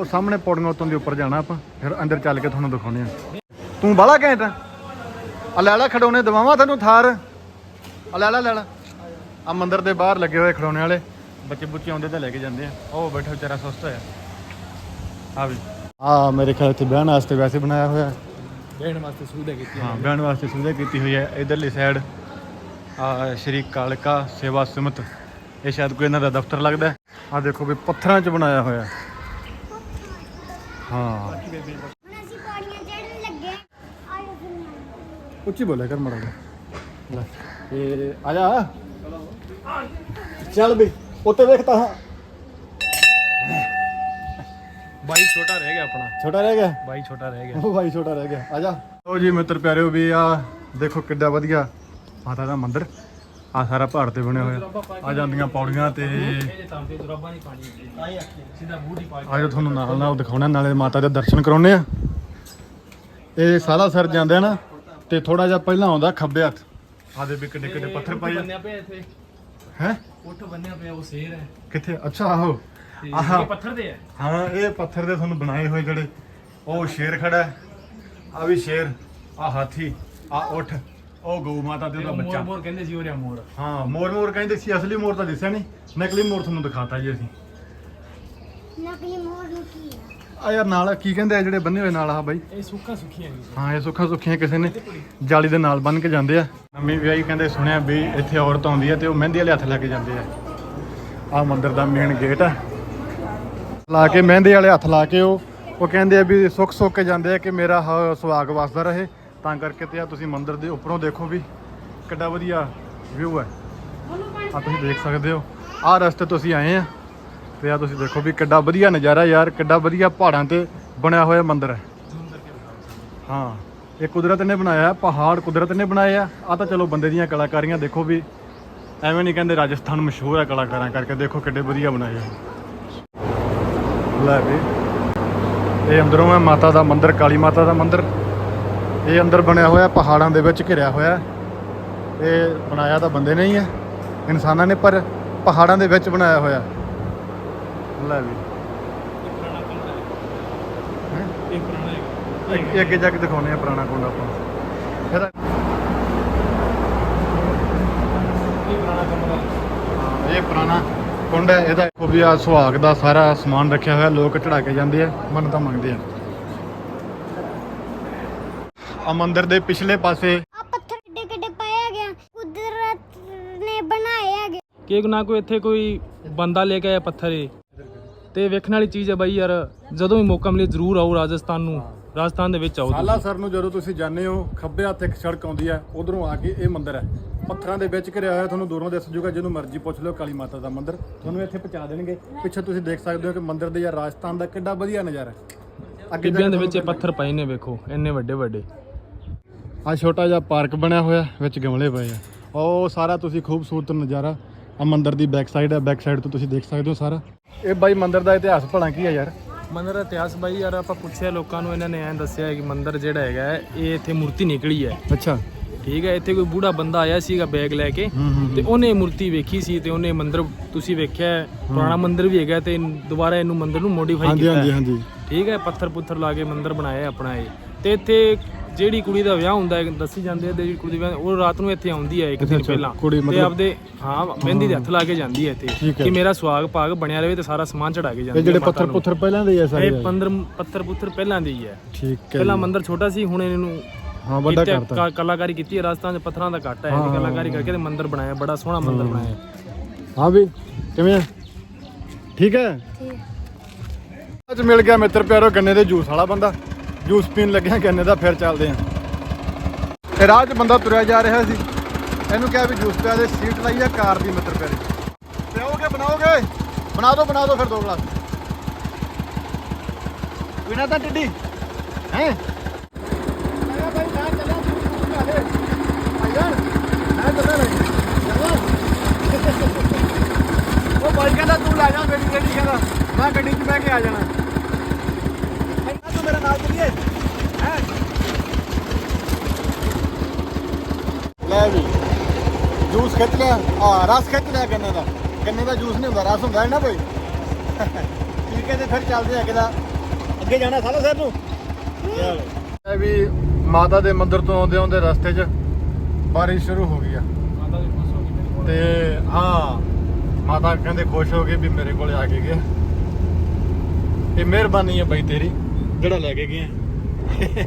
ਉਹ ਸਾਹਮਣੇ ਪੌੜੀਆਂ ਉੱਤੋਂ ਦੀ ਉੱਪਰ ਜਾਣਾ ਆਪਾਂ ਫਿਰ ਅੰਦਰ ਚੱਲ ਕੇ ਤੁਹਾਨੂੰ ਦਿਖਾਉਣੇ ਆ ਤੂੰ ਬਾਲਾ ਘੈਂਟ ਆ ਲੈ ਲੈ ਖਡੋਣੇ ਦਵਾਵਾਂ ਤੈਨੂੰ ਥਾਰ। ਆ ਲੈ ਲੈ ਲੈ ਲੈ। ਆ ਮੰਦਿਰ ਦੇ ਬਾਹਰ ਲੱਗੇ ਹੋਏ ਖਡੋਣੇ ਵਾਲੇ। ਬੱਚੇ ਬੁੱਚੇ ਆਉਂਦੇ ਤਾਂ ਲੈ ਕੇ ਜਾਂਦੇ ਆ। ਉਹ ਬੈਠਾ ਵਿਚਾਰਾ ਸੁਸਤ ਹੋਇਆ। ਆ ਵੀ। ਆ ਮੇਰੇ ਖਿਆਲ ਇੱਥੇ ਵਿਆਹ ਵਾਸਤੇ ਵੈਸੇ ਬਣਾਇਆ ਹੋਇਆ। ਬਹਿਣ ਵਾਸਤੇ ਸੁਵਿਧਾ ਕੀਤੀ ਹਾਂ ਵਿਆਹ ਵਾਸਤੇ ਸੁਵਿਧਾ ਕੀਤੀ ਹੋਈ ਹੈ ਇਧਰਲੀ ਸਾਈਡ ਆ ਸ਼੍ਰੀ ਕਾਲਕਾ ਸੇਵਾ ਸਮਿਤ। ਇਹ ਸ਼ਾਇਦ ਕੋਈ ਇਹਨਾਂ ਦਾ ਦਫ਼ਤਰ ਲੱਗਦਾ। ਆ ਦੇਖੋ ਵੀ ਪੱਥਰਾਂ 'ਚ ਬਣਾਇਆ ਹੋਇਆ। ਹਾਂ। ਹੁਣ ਅਸੀਂ ਪੌੜੀਆਂ ਚੜ੍ਹਨ ਲੱਗੇ ਆਇਓ ਫਿਰ ਨਾਲ। ਉੱਚੀ ਬੋਲਿਆ ਕਰ ਮੜਾ ਲੈ ਇਹ ਆ ਜਾ। ਚੱਲ ਬਈ ਉੱਤੇ ਵੇਖਤਾ ਹਾਂ ਬਾਈ ਛੋਟਾ ਰਹਿ ਗਿਆ ਆਪਣਾ। ਛੋਟਾ ਰਹਿ ਗਿਆ? ਬਾਈ ਛੋਟਾ ਰਹਿ ਗਿਆ। ਉਹ ਭਾਈ ਛੋਟਾ ਰਹਿ ਗਿਆ। ਆ ਜਾ। ਲਓ ਜੀ ਮਿੱਤਰ ਪਿਆਰਿਓ ਵੀ ਆ ਦੇਖੋ ਕਿੱਡਾ ਵਧੀਆ। ਮਾਤਾ ਦਾ ਮੰਦਿਰ। ਆ ਸਾਰਾ ਪਹਾੜ ਤੇ ਬਣਿਆ ਹੋਇਆ। ਆ ਜਾਂਦੀਆਂ ਪੌੜੀਆਂ ਤੇ। ਆਜੋ ਤੁਹਾਨੂੰ ਨਾਲ ਨਾਲ ਦਿਖਾਉਣਾ ਨਾਲੇ ਮਾਤਾ ਦੇ ਦਰਸ਼ਨ ਕਰਾਉਣੇ ਆ। ਇਹ ਸਾਰਾ ਸਰ ਜਾਂਦੇ ਆ ਨਾ ਤੇ ਥੋੜਾ ਜਿਹਾ ਪਹਿਲਾਂ ਆਉਂਦਾ ਖੱਬੇ ਹੱਥ। ਆਦੇ ਵੀ ਕਿੱਡੇ ਕਿੱਡੇ ਪੱਥਰ ਪਾਏ ਬੰਨਿਆ ਪਿਆ ਇੱਥੇ। ਹੈ? ਉੱਠ ਬੰਨਿਆ ਪਿਆ ਉਹ ਸ਼ੇਰ ਹੈ। ਕਿੱਥੇ? ਅੱਛਾ ਆਹੋ। ਆਹਾ। ਪੱਥਰ ਦੇ ਹੈ ਹਾਂ ਇਹ ਪੱਥਰ ਦੇ ਤੁਹਾਨੂੰ ਬਣਾਏ ਹੋਏ ਜਿਹੜੇ। ਉਹ ਸ਼ੇਰ ਖੜਾ ਆ ਵੀ ਸ਼ੇਰ ਆ ਹਾਥੀ ਆ ਉਠ। ਉਹ ਗਊ ਮਾਤਾ ਤੇ ਉਹਦਾ ਮੋਰ ਬੱਚਾ। ਮੋਰ ਕਹਿੰਦੇ ਸੀ ਉਹ ਰਿਆ ਮੋਰ। ਹਾਂ ਮੋਰ ਮੋਰ ਕਹਿੰਦੇ ਸੀ ਅਸਲੀ ਮੋਰ ਤਾਂ ਦਿਸਿਆ ਨਹੀਂ। ਨਕਲੀ ਮੋਰ ਤੁਹਾਨੂੰ ਦਿਖਾਤਾ ਜੀ ਅਸੀਂ। ਨਕਲੀ ਮੋਰ ਨੂੰ ਕੀ ਆ? ਯਾਰ ਨਾਲ ਕੀ ਕਹਿੰਦੇ ਆ ਜਿਹੜੇ ਬੰਨੇ ਹੋਏ ਨਾਲ ਆ ਬਾਈ? ਇਹ ਸੁੱਕਾ ਸੁੱਖੀਆਂ ਜੀ। ਹਾਂ ਇਹ ਸੁੱਖਾ ਸੁੱਖੀਆਂ ਕਿਸੇ ਨੇ ਜਾਲੀ ਦੇ ਨਾਲ ਬੰਨ ਕੇ ਜਾਂਦੇ ਆ। ਨਵੀਂ ਵਿਆਹੀ ਕਹਿੰਦੇ ਸੁਣਿਆ ਵੀ ਇੱਥੇ ਔਰਤ ਆਉਂਦੀ ਆ ਤੇ ਉਹ ਮਹਿੰਦੀ ਵਾਲੇ ਹੱਥ ਲੈ ਕੇ ਜਾਂਦੇ ਆ। ਆ ਮੰਦਿਰ ਦਾ ਮੇਨ ਗੇਟ ਆ। ਲਾ ਕੇ ਮਹਿੰਦੀ ਵਾਲੇ ਹੱਥ ਲਾ ਕੇ ਉਹ ਉਹ ਕਹਿੰਦੇ ਆ ਵੀ ਸੁੱਖ ਸੁੱਖ ਕੇ ਜਾਂਦੇ ਆ ਕਿ ਮੇਰਾ ਸੁਹਾਗ ਵਸਦਾ ਰਹੇ। ਤਾਂ ਕਰਕੇ ਤੇ ਆ ਤੁਸੀਂ ਮੰਦਿਰ ਦੇ ਉੱਪਰੋਂ ਦੇਖੋ ਵੀ ਕਿੱਡਾ ਵਧੀਆ ਵਿਊ ਹੈ। ਆ ਤੁਸੀਂ ਦੇਖ ਸਕਦੇ ਹੋ। ਆਹ ਰਸਤੇ ਤੋਂ ਅਸੀਂ ਆਏ ਆ ਤੇ ਆ ਤੁਸੀਂ ਦੇਖੋ ਵੀ ਕਿੱਡਾ ਵਧੀਆ ਨਜ਼ਾਰਾ ਯਾਰ, ਕਿੱਡਾ ਵਧੀਆ ਪਹਾੜਾਂ ਤੇ ਬਣਿਆ ਹੋਇਆ ਮੰਦਿਰ ਹੈ। ਹਾਂ, ਇਹ ਕੁਦਰਤ ਨੇ ਬਣਾਇਆ ਪਹਾੜ ਕੁਦਰਤ ਨੇ ਬਣਾਏ ਆ। ਤਾਂ ਚਲੋ ਬੰਦੇ ਦੀਆਂ ਕਲਾਕਾਰੀਆਂ ਦੇਖੋ ਵੀ ਐਵੇਂ ਨਹੀਂ ਕਹਿੰਦੇ ਰਾਜਸਥਾਨ ਮਸ਼ਹੂਰ ਹੈ ਕਲਾਕਾਰਾਂ ਕਰਕੇ, ਦੇਖੋ ਕਿੱਡੇ ਵਧੀਆ ਬਣਾਏ ਲੈ ਵੀ, ਇਹ ਅੰਦਰੋਂ ਹੈ ਮਾਤਾ ਦਾ ਮੰਦਿਰ, ਕਾਲੀ ਮਾਤਾ ਦਾ ਮੰਦਿਰ। ਇਹ ਅੰਦਰ ਬਣਿਆ ਹੋਇਆ, ਪਹਾੜਾਂ ਦੇ ਵਿੱਚ ਘਿਰਿਆ ਹੋਇਆ। ਇਹ ਬਣਾਇਆ ਤਾਂ ਬੰਦੇ ਨੇ ਹੀ ਹੈ, ਇਨਸਾਨਾਂ ਨੇ, ਪਰ ਪਹਾੜਾਂ ਦੇ ਵਿੱਚ ਬਣਾਇਆ ਹੋਇਆ। ਲੈ ਵੀ। ਇਹ ਪੁਰਾਣਾ ਹੈ? ਅੱਗੇ ਜਾ ਕੇ ਦਿਖਾਉਣੇ ਆ ਪੁਰਾਣਾ ਕੁੰਡ ਆਪਾਂ। ਇਹਦਾ ਇਹ ਪੁਰਾਣਾ ਕੁੰਡ ਹੈ, ਇਹਦਾ ਦੇਖੋ ਆ ਸੁਹਾਗ ਦਾ ਸਾਰਾ ਸਮਾਨ ਰੱਖਿਆ ਹੋਇਆ, ਲੋਕ ਚੜਾ ਕੇ ਜਾਂਦੇ ਆ ਮੰਨਤਾ ਮੰਗਦੇ ਆ। ਆ ਮੰਦਿਰ ਦੇ ਪਿਛਲੇ ਪਾਸੇ। ਆ ਪੱਥਰ ਕਿੱਡੇ ਕਿੱਡੇ ਪਾਇਆ ਗਿਆ। ਕੁਦਰਤ ਨੇ ਬਣਾਏ ਹੈਗੇ। ਕਿ ਨਾ ਕੋਈ ਇੱਥੇ ਕੋਈ ਬੰਦਾ ਲੈ ਕੇ ਆਇਆ ਪੱਥਰ ਇਹ। ਤੇ ਵੇਖਣ ਵਾਲੀ ਚੀਜ਼ ਹੈ ਬਾਈ ਯਾਰ ਜਦੋਂ ਵੀ ਮੌਕਾ ਮਿਲੇ ਜ਼ਰੂਰ ਆਓ ਰਾਜਸਥਾਨ ਨੂੰ। ਰਾਜਸਥਾਨ ਦੇ ਵਿੱਚ ਆਓ ਸਾਲਾ ਸਰ ਨੂੰ ਜਦੋਂ ਤੁਸੀਂ ਜਾਂਦੇ ਹੋ ਖੱਬੇ ਹੱਥ ਇੱਕ ਸੜਕ ਆਉਂਦੀ ਹੈ ਉਧਰੋਂ ਆ ਕੇ ਇਹ ਮੰਦਿਰ ਹੈ। ਪੱਥਰਾਂ ਦੇ ਵਿੱਚ ਘਿਰਿਆ ਹੋਇਆ ਤੁਹਾਨੂੰ ਦੂਰੋਂ ਦਿਸ ਜੂਗਾ ਜਿਹਨੂੰ ਮਰਜ਼ੀ ਪੁੱਛ ਲਿਓ ਕਾਲੀ ਮਾਤਾ ਦਾ ਮੰਦਿਰ। ਤੁਹਾਨੂੰ ਇੱਥੇ ਪਹੁੰਚਾ ਦੇਣਗੇ। ਪਿੱਛੇ ਤੁਸੀਂ ਦੇਖ ਸਕਦੇ ਹੋ ਕਿ ਮੰਦਿਰ ਦੇ ਯਾਰ ਰਾਜਸਥਾਨ ਦਾ ਕਿੱਡਾ ਵਧੀਆ ਨਜ਼ਾਰਾ ਹੈ। ਅੱਗੇ ਜਾ ਟਿੱਬਿਆਂ ਕੇ ਦੇ ਵਿੱਚ ਇਹ ਤੁਹਾਨੂੰ ਪੱਥਰ ਪਏ ਨੇ ਵੇਖੋ ਇੰਨੇ ਵੱਡੇ ਵੱਡੇ ਆ ਛੋਟਾ ਜਿਹਾ ਪਾਰਕ ਬਣਿਆ ਹੋਇਆ ਵਿੱਚ ਗਮਲੇ ਪਏ ਆ। ਉਹ ਸਾਰਾ ਤੁਸੀਂ ਖੂਬਸੂਰਤ ਨਜ਼ਾਰਾ ਆ ਮੰਦਿਰ ਦੀ ਬੈਕ ਸਾਈਡ ਹੈ ਬੈਕ ਸਾਈਡ ਤੋਂ ਤੁਸੀਂ ਦੇਖ ਸਕਦੇ ਹੋ ਸਾਰਾ। ਇਹ ਬਾਈ ਮੰਦਿਰ ਦਾ ਇਤਿਹਾਸ ਭਲਾ ਕੀ ਹੈ ਯਾਰ? ਮੰਦਿਰ ਦਾ ਇਤਿਹਾਸ ਬਾਈ ਯਾਰ ਆਪਾਂ ਪੁੱਛਿਆ ਲੋਕਾਂ ਨੂੰ ਇਹਨਾਂ ਨੇ ਐਂ ਦੱਸਿਆ ਕਿ ਮੰਦਿਰ ਜਿਹੜਾ ਹੈਗਾ ਇਹ ਇੱਥੇ ਮੂਰਤੀ ਨਿਕਲੀ ਹੈ। ਅੱਛਾ। ਠੀਕ ਹੈ ਇੱਥੇ ਕੋਈ ਬੂढ़ा ਬੰਦਾ ਆਇਆ ਸੀਗਾ ਬੈਗ ਲੈ ਕੇ ਤੇ ਉਹਨੇ ਮੂਰਤੀ ਵੇਖੀ ਸੀ ਤੇ ਉਹਨੇ ਮੰਦਿਰ ਤੁਸੀਂ ਵੇਖਿਆ ਪੁਰਾਣਾ ਮੰਦਿਰ ਵੀ ਹੈਗਾ ਤੇ ਦੁਬਾਰਾ ਇਹਨੂੰ ਮੰਦਿਰ ਨੂੰ ਮੋਡੀਫਾਈ ਕੀਤਾ ਹਾਂਜੀ। ਹਾਂਜੀ। ਠੀਕ ਹੈ ਪੱਥਰ ਪੁੱਥਰ ਲਾ ਕੇ ਮੰਦਿਰ ਬਣਾਇਆ ਆਪਣਾ ਇਹ। ਤੇ ਇੱਥੇ ਜਿਹੜੀ ਕੁੜੀ ਦਾ ਵਿਆਹ ਹੁੰਦਾ ਹੈ ਦੱਸੀ ਜਾਂਦੀ ਹੈ ਤੇ ਜਿਹੜੀ ਕੁੜੀ ਦਾ ਵਿਆਹ ਉਹ ਰਾਤ ਨੂੰ ਇੱਥੇ ਆਉਂਦੀ ਹੈ ਇੱਕ ਦਿਨ ਪਹਿਲਾਂ। ਕੁੜੀ ਤੇ ਮਤਲਬ- ਆਪਦੇ ਹਾਂ ਮਹਿੰਦੀ ਦੇ ਹੱਥ ਲਾ ਕੇ ਜਾਂਦੀ ਹੈ ਠੀਕ ਇੱਥੇ ਹੈ। ਕਿ ਮੇਰਾ ਸੁਹਾਗ ਭਾਗ ਬਣਿਆ ਰਹੇ ਤੇ ਸਾਰਾ ਸਮਾਨ ਚੜਾ ਕੇ ਜਾਂਦੀ ਇਹ ਜਿਹੜੇ ਮਾਤਾ ਪੱਥਰ ਨੂੰ। ਪੁੱਥਰ ਪਹਿਲਾਂ ਦੇ ਹੀ ਆ ਸਾਰੇ? ਇਹ ਪੰਦਰ ਪੱਥਰ ਪੁੱਥਰ ਪਹਿਲਾਂ ਦੇ ਹੀ ਹੈ। ਠੀਕ ਹੈ ਪਹਿਲਾਂ। ਮੰਦਿਰ ਛੋਟਾ ਸੀ ਹੁਣ ਇਹਨੂੰ ਹਾਂ ਵੱਡਾ ਕੀਤਾ- ਕਰਤਾ। ਕ- ਕਲਾਕਾਰੀ ਕੀਤੀ ਹੈ ਰਾਜਸਥਾਨ ਦੇ ਪੱਥਰਾਂ ਦਾ ਘੱਟ ਹੈ ਕਲਾਕਾਰੀ ਕਰਕੇ ਤੇ ਮੰਦਿਰ ਬਣਾਇਆ ਬੜਾ ਸੋਹਣਾ ਮੰਦਿਰ ਬਣਾਇਆ। ਹਾਂ ਵੀ ਕਿਵੇਂ ਆ? ਠੀਕ ਹੈ? ਠੀਕ। ਅੱਜ ਮਿਲ ਗਿਆ ਮਿੱਤਰ ਪਿਆਰੋ ਗੰਨੇ ਦੇ ਜੂਸ ਵਾਲਾ ਬੰਦਾ। ਜੂਸ ਪੀਣ ਲੱਗਿਆ ਗੰਨੇ ਦਾ ਫਿਰ ਚੱਲਦੇ ਆਂ। ਇਹ ਰਾਹ 'ਚ ਬੰਦਾ ਤੁਰਿਆ ਜਾ ਰਿਹਾ ਸੀ। ਇਹਨੂੰ ਕਿਹਾ ਵੀ ਜੂਸ ਪਿਆ ਦੇ, ਸੀਟ ਲਾਈ ਆ, ਕਾਰ ਦੀ ਮਿੱਤਰ ਪਿਆਰੇ ਪਿਆਓਗੇ ਬਣਾਓਗੇ? ਬਣਾ ਦੋ ਬਣਾ ਦੋ ਫਿਰ ਦੋ ਗਲਾਸ। ਪੀਣਾ ਤਾਂ ਟਿੱਡੀ। ਹੈ? ਉਹ ਬਾਈ ਕਹਿੰਦਾ, ਤੂੰ ਲੈ ਜਾ, ਮੇਰੀ ਗੱਡੀ ਕਹਿੰਦਾ। ਮੈਂ ਗੱਡੀ 'ਚ ਬਹਿ ਕੇ ਆ ਜਾਣਾ ਕਹਿੰਦਾ ਤੂੰ ਮੇਰੇ ਨਾਲ ਚੱਲੀਏ ਹੈ ਲੈ ਵੀ। ਜੂਸ ਖਿੱਚ ਲਿਆ। ਆ ਰਸ ਖਿੱਚ ਲਿਆ ਗੰਨੇ ਦਾ। ਗੰਨੇ ਦਾ ਜੂਸ ਨਹੀਂ ਹੁੰਦਾ ਰਸ ਹੁੰਦਾ ਹੈ ਨਾ ਬਈ ਠੀਕ ਹੈ ਤੇ ਫਿਰ ਚੱਲਦੇ ਆ ਕਿਦਾ ਅੱਗੇ ਜਾਣਾ ਸਾਲਾ ਸਰ ਨੂੰ। ਚਲ ਇਹ ਵੀ ਮਾਤਾ ਦੇ ਮੰਦਿਰ ਤੋਂ ਆਉਂਦੇ ਆਉਂਦੇ ਰਸਤੇ 'ਚ ਬਾਰਿਸ਼ ਸ਼ੁਰੂ ਹੋ ਗਈ ਆ। ਮਾਤਾ ਦੀ ਖੁਸ਼ ਹੋ ਗਈ ਮੇਰੇ ਕੋਲ। ਤੇ ਹਾਂ ਮਾਤਾ ਕਹਿੰਦੇ ਖੁਸ਼ ਹੋ ਗਏ ਵੀ ਮੇਰੇ ਕੋਲੇ ਆ ਕੇ ਗਿਆ ਇਹ ਮਿਹਰਬਾਨੀ ਹੈ ਬਾਈ ਤੇਰੀ। ਜਿਹੜਾ ਲੈ ਕੇ ਗਿਆ ਤੇ